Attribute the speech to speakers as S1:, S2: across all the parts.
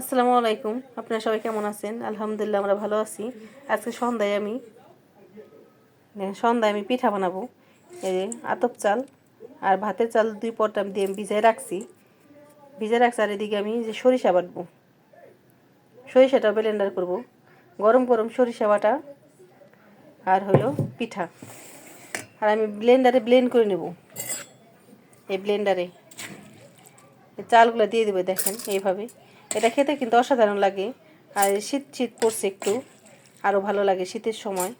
S1: আসসালামু আলাইকুম। আপনারা সবাই কেমন আছেন? আলহামদুলিল্লাহ, আমরা ভালো আছি। আজকে সন্ধ্যায় আমি সন্ধ্যায় আমি পিঠা বানাবো। এই আতপ চাল আর ভাতের চাল দুই পট আমি দিয়ে ভিজাই রাখছি। ভিজাই রাখছি আর এদিকে আমি যে সরিষা বাটবো। সরিষাটা ব্লেন্ডার করব। গরম গরম সরিষা বাটা আর হলো পিঠা। আর আমি ব্লেন্ডারে ব্লেন্ড করে নেব। এই ব্লেন্ডারে চালগুলো দিয়ে দেবে, দেখেন, এইভাবে। এটা খেতে কিন্তু অসাধারণ লাগে। আর শীত শীত পড়ছে একটু আরও ভালো লাগে শীতের সময়।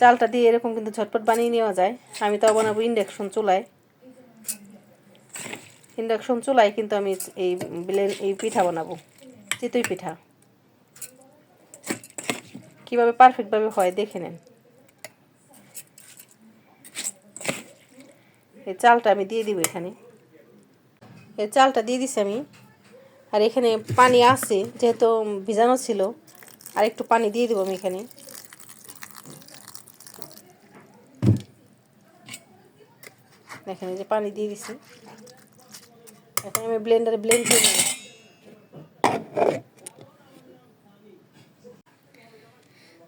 S1: চালটা দিয়ে এরকম কিন্তু ঝটপট বানিয়ে নেওয়া যায়। আমি তো বানাবো ইন্ডাকশন চুলায়। ইন্ডাকশন চুলায় কিন্তু আমি এই ব্লেন এই পিঠা বানাবো, চিতই পিঠা। কীভাবে পারফেক্টভাবে হয় দেখে নেন। এই চালটা আমি দিয়ে দিব এখানে। এই চালটা দিয়ে দিছি আমি। আর এখানে পানি আছে, যেহেতু ভিজানো ছিল, আর একটু পানি দিয়ে দেবো আমি এখানে। দেখেন যে পানি দিয়ে দিছি। এখন আমি ব্লেন্ডারে ব্লেন্ড করে নেব।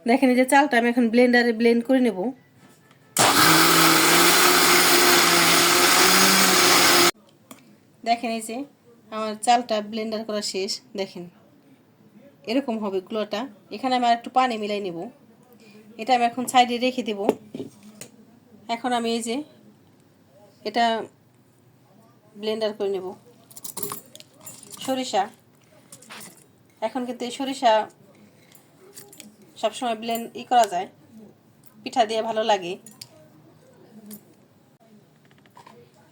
S1: দেখেন এই যে চালটা আমি এখন ব্লেন্ডারে ব্লেন্ড করে নেব। দেখেন এই যে আমার চালটা ব্লেন্ডার করা শেষ, দেখেন। এরকম হবে গুলোটা এখানে আমি একটু পানি মিলাই নেব। এটা আমি এখন সাইডে রেখে দেব। এখন আমি এই যে এটা ব্লেন্ডার করে নেব। সরিষা। এখন কিন্তু এই সরিষা সবসময় ব্লেন্ড ই করা যায়। পিঠা দিয়ে ভালো লাগে।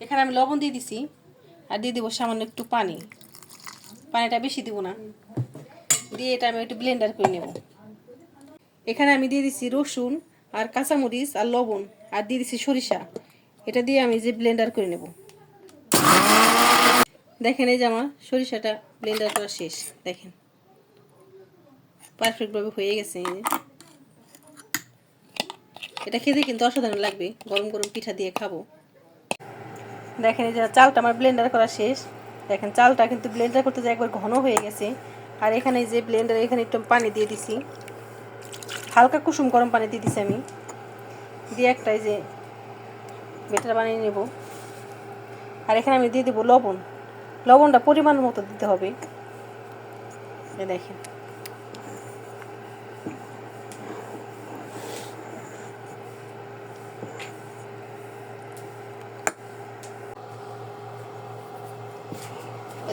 S1: এখানে আমি লবণ দিয়ে দিছি। আর দিয়ে দেবো সামান্য একটু পানি। পানিটা বেশি দিব না। দিয়ে এটা আমি একটু ব্লেন্ডার করে নেব। এখানে আমি দিয়ে দিছি রসুন আর কাঁচামরিচ আর লবণ আর দিয়ে দিছি সরিষা। এটা দিয়ে আমি যে ব্লেন্ডার করে নেব। দেখেন এই যে আমার সরিষাটা ব্লেন্ডার করা শেষ। দেখেন। পারফেক্টভাবে হয়ে গেছে এটা খেতে কিন্তু অসাধারণ লাগবে। গরম গরম পিঠা দিয়ে খাব। দেখেন এই যে চালটা আমার ব্লেন্ডার করা শেষ। দেখেন চালটা কিন্তু ব্লেন্ডার করতে যে একবার ঘন হয়ে গেছে। আর এখানে যে ব্লেন্ডার এখানে একটু পানি দিয়ে দিছি। হালকা কুসুম গরম পানি দিয়ে দিছি আমি। দিয়ে একটা এই যে বেটার বানিয়ে নেব। আর এখানে আমি দিয়ে দেবো লবণ। লবণটা পরিমাণ মতো দিতে হবে। দেখেন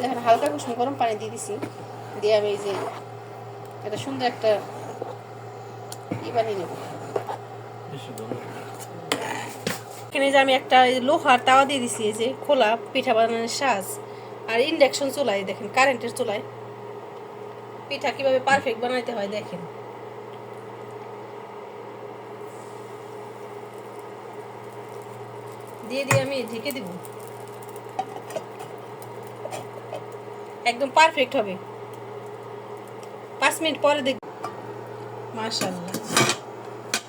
S1: দেখেন হালকা কুসুম গরম পানি দিয়ে দিছি। দিয়ে আমি এই যে একটা সুন্দর একটা ই বানিয়ে নেব। এখানে যে আমি একটা লোহার তাওয়া দিয়ে দিছি, এই যে খোলা পিঠা বানানোর সাজ। আর ইন্ডাকশন চুলায়, দেখেন কারেন্টের চুলায়। পিঠা কীভাবে পারফেক্ট বানাইতে হয়, দেখেন। দিয়ে দিয়ে আমি ঢেকে দিব। একদম পারফেক্ট হবে। পাঁচ মিনিট পরে দেখ মার্শাল্লাহ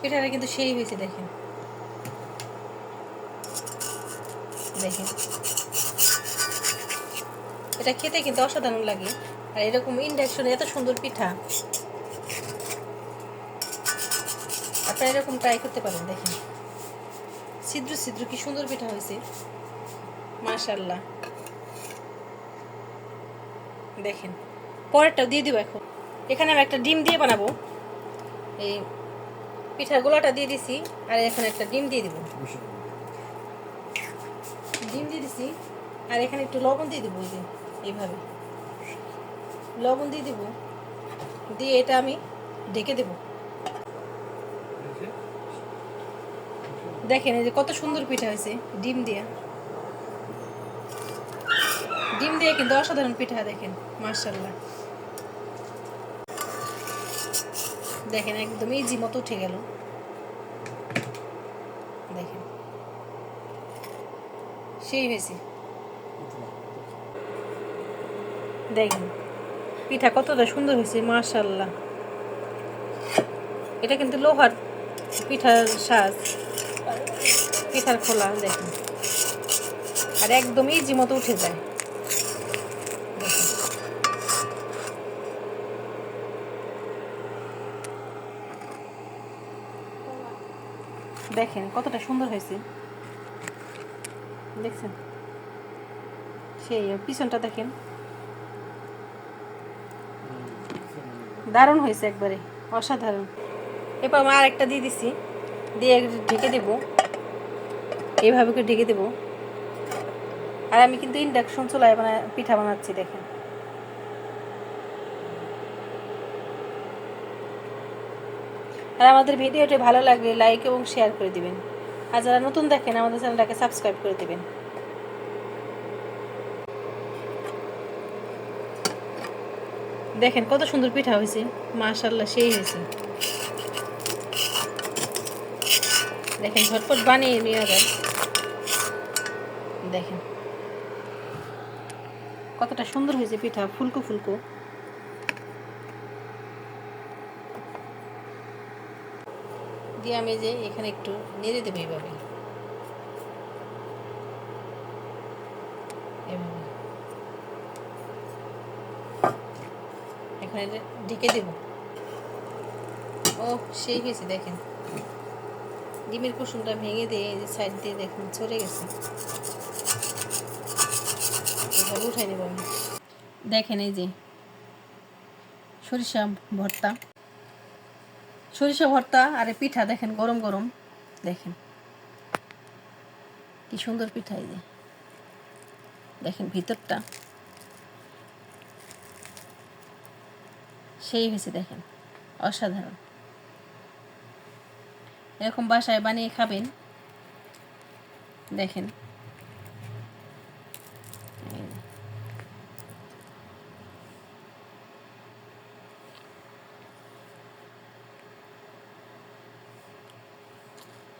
S1: পিঠাটা কিন্তু সেই হয়েছে, দেখেন। দেখেন। এটা খেতে কিন্তু অসাধারণ লাগে। আর এরকম ইন্ডাকশনে এত সুন্দর পিঠা। আপনারা এরকম ট্রাই করতে পারেন, দেখেন। ছিদ্র ছিদ্র, কি সুন্দর পিঠা হয়েছে। মার্শাল্লাহ দেখেন। পরেরটাও দিয়ে দিব এখন। এখানে আমি একটা ডিম দিয়ে বানাবো। এই পিঠার গোলাটা দিয়ে দিছি, আর এখানে একটা ডিম দিয়ে দিব। ডিম দিয়ে দিছি, আর এখানে একটু লবণ দিয়ে দিব এই যে, এইভাবে। লবণ দিয়ে দিব, দিয়ে এটা আমি ঢেকে দেব। দেখেন এই যে কত সুন্দর পিঠা হয়েছে, ডিম দিয়ে। ডিম দিয়ে কিন্তু অসাধারণ পিঠা দেখেন মার্শাল্লাহ দেখেন, একদম ইজি মতো উঠে গেল। দেখেন। সেই হয়েছে। দেখেন, পিঠা কতটা সুন্দর হয়েছে মার্শাল্লাহ এটা কিন্তু লোহার পিঠার সাজ, পিঠার খোলা, দেখেন। আর একদম ইজি মতো উঠে যায়। দেখেন, কতটা সুন্দর হয়েছে। দেখছেন? সেই পিছনটা দেখেন। দারুণ হয়েছে একবারে, অসাধারণ। এরপর আমার আরেকটা দিয়ে দিছি, দিয়ে ঢেকে দেবো। এইভাবে করে ঢেকে দেবো। আর আমি কিন্তু ইন্ডাকশন চুলায় বানা, পিঠা বানাচ্ছি, দেখেন। আর আমাদের ভিডিওটি ভালো লাগলে লাইক এবং শেয়ার করে দিবেন। আর যারা নতুন দেখেন, আমাদের চ্যানেলটাকে সাবস্ক্রাইব করে দিবেন। দেখেন কত সুন্দর পিঠা হয়েছে। মাশাল্লাহ সেই হয়েছে। দেখেন ঝটপট বানিয়ে নেওয়া যায়। দেখেন। কতটা সুন্দর হয়েছে পিঠা, ফুলকো ফুলকো। দিয়ে আমি যে এখানে একটু নেড়ে দেবো এইভাবে। এখানে ঢেকে দেব। ও, সেই হয়েছে, দেখেন। ডিমের কুসুমটা ভেঙে দিয়ে এই যে সাইড দিয়ে দেখুন, চলে গেছে। এভাবে উঠাই নেব আমি। দেখেন এই যে সরিষা ভর্তা। সরিষা ভর্তা আর পিঠা দেখেন, গরম গরম। দেখেন। কি সুন্দর পিঠা এই যে। দেখেন ভিতরটা। সেই হয়েছে দেখেন, অসাধারণ। এরকম বাসায় বানিয়ে খাবেন, দেখেন।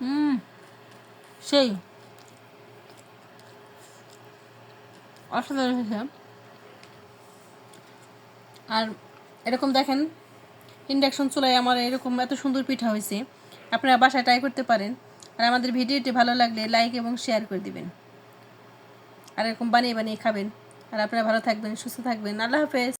S1: হুম, সেই। অসাধারণ আর এরকম দেখেন, ইন্ডাকশন চুলায় আমার এরকম এত সুন্দর পিঠা হয়েছে। আপনারা বাসায় ট্রাই করতে পারেন। আর আমাদের ভিডিওটি ভালো লাগলে লাইক এবং শেয়ার করে দিবেন। আর এরকম বানিয়ে বানিয়ে খাবেন। আর আপনারা ভালো থাকবেন, সুস্থ থাকবেন। আল্লাহ হাফেজ।